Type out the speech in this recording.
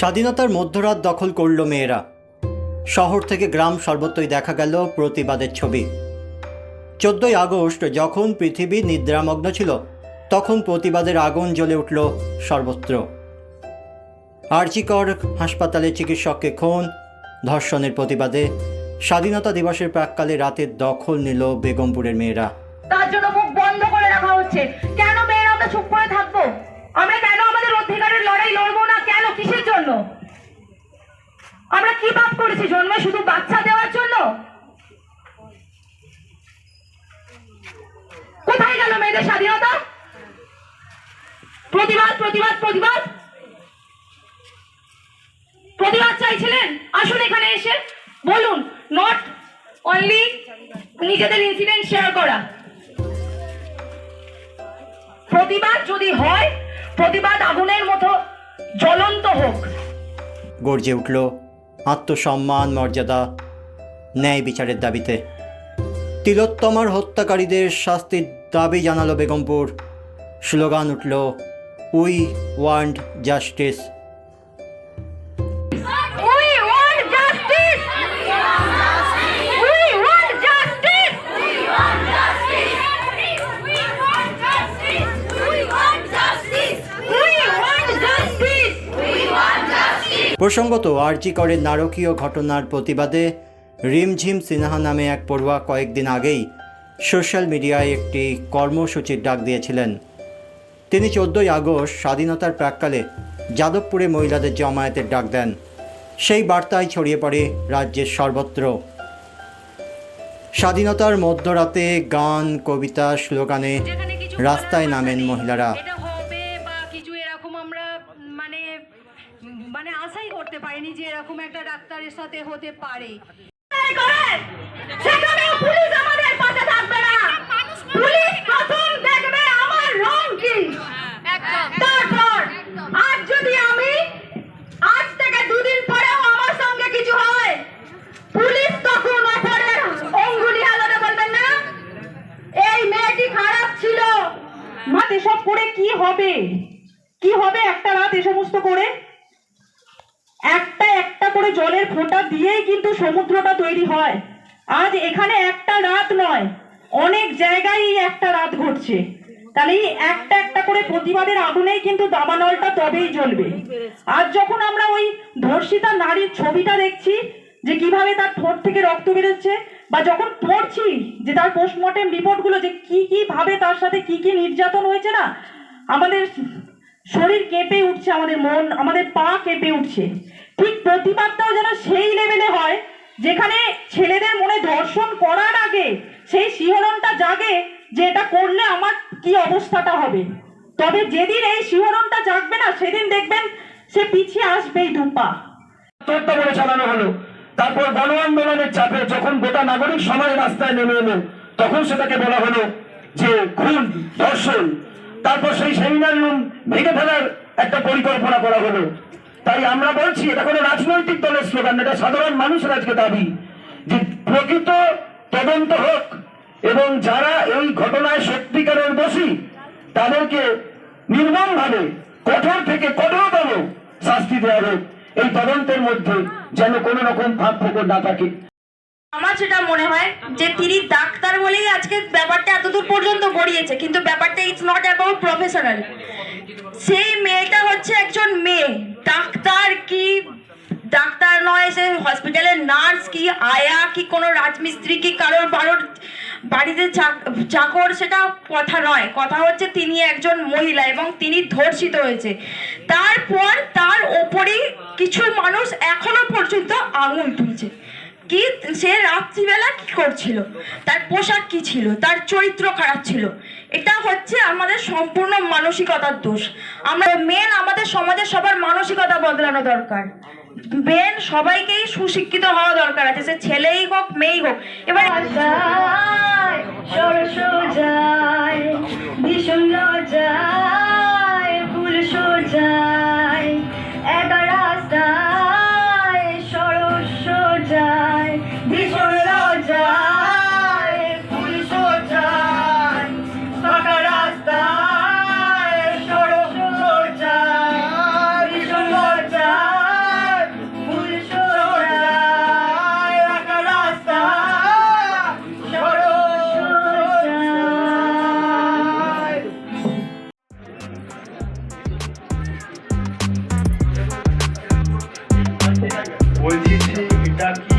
স্বাধীনতার মধ্যরাত দখল করল মেয়েরা। শহর থেকে গ্রাম সর্বত্রই দেখা গেল প্রতিবাদের ছবি। চোদ্দই আগস্ট যখন পৃথিবী নিদ্রামগ্ন ছিল, তখন প্রতিবাদের আগুন জ্বলে উঠল সর্বত্র। আর্চিকর হাসপাতালে চিকিৎসককে খুন, ধর্ষণের প্রতিবাদে স্বাধীনতা দিবসের প্রাককালে রাতের দখল নিল বেগমপুরের মেয়েরা। তার জন্য মুখ বন্ধ করে রাখা হচ্ছে। কেন মেয়েরা আমরা চুপ করে থাকব? আমরা কেন অধিকারের লড়াই লড়বো না কেন? কিসের জন্য? আমরা কি পাপ করেছি? জন্মে শুধু বাচ্চা দেওয়ার জন্য? কোথায় গেল মেয়েদের স্বাধীনতা? প্রতিবাদ প্রতিবাদ প্রতিবাদ। প্রতিবাদ চাইছিলেন? আসুন এখানে এসে। বলুন নট অনলি নিজেদের ইনসিডেন্ট শেয়ার করা। প্রতিবাদ যদি হয় প্রতিবাদ আগুনের মতো জ্বলন্ত হোক। গর্জে উঠল আত্মসম্মান, মর্যাদা, ন্যায় বিচারের দাবিতে। তিলোত্তমার হত্যাকারীদের শাস্তির দাবি জানালো বেগমপুর। স্লোগান উঠল উই ওয়ান্ট জাস্টিস প্রসঙ্গত, আরজি করের নারকীয় ঘটনার প্রতিবাদে রিমঝিম সিনহা নামে এক পড়ুয়া কয়েকদিন আগেই সোশ্যাল মিডিয়ায় একটি কর্মসূচির ডাক দিয়েছিলেন। তিনি চোদ্দোই আগস্ট স্বাধীনতার প্রাককালে যাদবপুরে মহিলাদের জমায়েতের ডাক দেন। সেই বার্তায় ছড়িয়ে পড়ে রাজ্যের সর্বত্র। স্বাধীনতার মধ্যরাতে গান, কবিতা, স্লোগানে রাস্তায় নামেন মহিলারা। মানে আশাই করতে পারিনি যে এরকম একটা ডাক্তারের সাথে হতে পারে। পুলিশ আমাদের পাশে থাকবে না। পুলিশ প্রথম দেখবে আমার রং কি। তারপর আজ যদি আমি আজ থেকে দুদিন পরেও আমার সঙ্গে কিছু হয় পুলিশ তখন অপরের অঙ্গুলি আলাদা বলবেন না এই মেয়েটি খারাপ ছিল। মা এসব করে কি হবে? কি হবে একটা রাত এ সমস্ত করে? একটা একটা করে জলের ফোঁটা দিয়েই কিন্তু সমুদ্রটা তৈরি হয়। আজ এখানে একটা রাত নয়, অনেক জায়গায় একটা রাত ঘটছে। তাহলে এই একটা একটা করে প্রতিবাদের আগুনেই কিন্তু দাবানলটা তবেই জ্বলবে। আজ যখন আমরা ওই ধর্ষিতা নারীর ছবিটা দেখছি, যে কীভাবে তার ঠোঁট থেকে রক্ত বেরোচ্ছে, বা যখন পড়ছি যে তার পোস্টমর্টেম রিপোর্টগুলো যে কি কি ভাবে তার সাথে কি কি নির্যাতন হয়েছে না, আমাদের শরীর কেঁপে উঠছে আমাদের মন, আমাদের পা কেঁপে উঠছে। ঠিক প্রতিবাদটাও যেন সেই লেভেলে হয়, যেখানে ছেলেদের মনে ধর্ষণ করার আগে, সেই শিহরণটা জাগে যে এটা করলে আমার কি অবস্থাটা হবে। তবে যেদিন এই শিহরণটা জাগবে না, সেদিন দেখবেন সে পিছিয়ে আসবেই দুপা হত্যা করে চালানো হলো। তারপর গণ আন্দোলনের চাপে যখন গোটা নাগরিক সমাজ রাস্তায় নেমে এলো, তখন সেটাকে বলা হলো যে খুন, ধর্ষণ। তারপর সেই সেমিনার রুম ভেঙে ফেলার একটা পরিকল্পনা করা হলো। তাই আমরা বলছি, এটা কোনো রাজনৈতিক দলের স্লোগান এটা সাধারণ মানুষের আজকে দাবি যে প্রকৃত তদন্ত হোক এবং যারা এই ঘটনায় সত্যিকারের দোষী, তাদেরকে নির্মমভাবে, কঠোর থেকে কঠোরতম শাস্তি দেওয়া হোক। এই তদন্তের মধ্যে যেন কোনো রকম ফাঁক ফোকর না থাকে। আমার যেটা মনে হয় যে তিনি ডাক্তার বলেই আজকে ব্যাপারটা এতদূর পর্যন্ত গড়িয়েছে, কিন্তু ব্যাপারটা ইটস নট অ্যাবাউট প্রফেশনাল সেই মেয়েটা হচ্ছে একজন মেয়ে, ডাক্তার কি, ডাক্তার নয়, সে হসপিটালের নার্স কি, আয়া কি, কোনো রাজমিস্ত্রি কি, কারোর বারোর বাড়িতে চাক- চাকর সেটা কথা নয়, কথা হচ্ছে তিনি একজন মহিলা এবং তিনি ধর্ষিত হয়েছে। তারপর তার ওপরেই কিছু মানুষ এখনও পর্যন্ত আঙুল তুলছে। কি, সে রাত্রিবেলা কি করছিল? তার পোশাক কি ছিল? তার চরিত্র খারাপ ছিল? এটা হচ্ছে আমাদের সম্পূর্ণ মানসিকতার দোষ। আমরা মেন আমাদের সমাজের সবার মানসিকতা বদলানো দরকার। মেন সবাইকেই সুশিক্ষিত হওয়া দরকার আছে। সে ছেলেই হোক, মেয়েই হোক। এবার বলছি যে এটা কি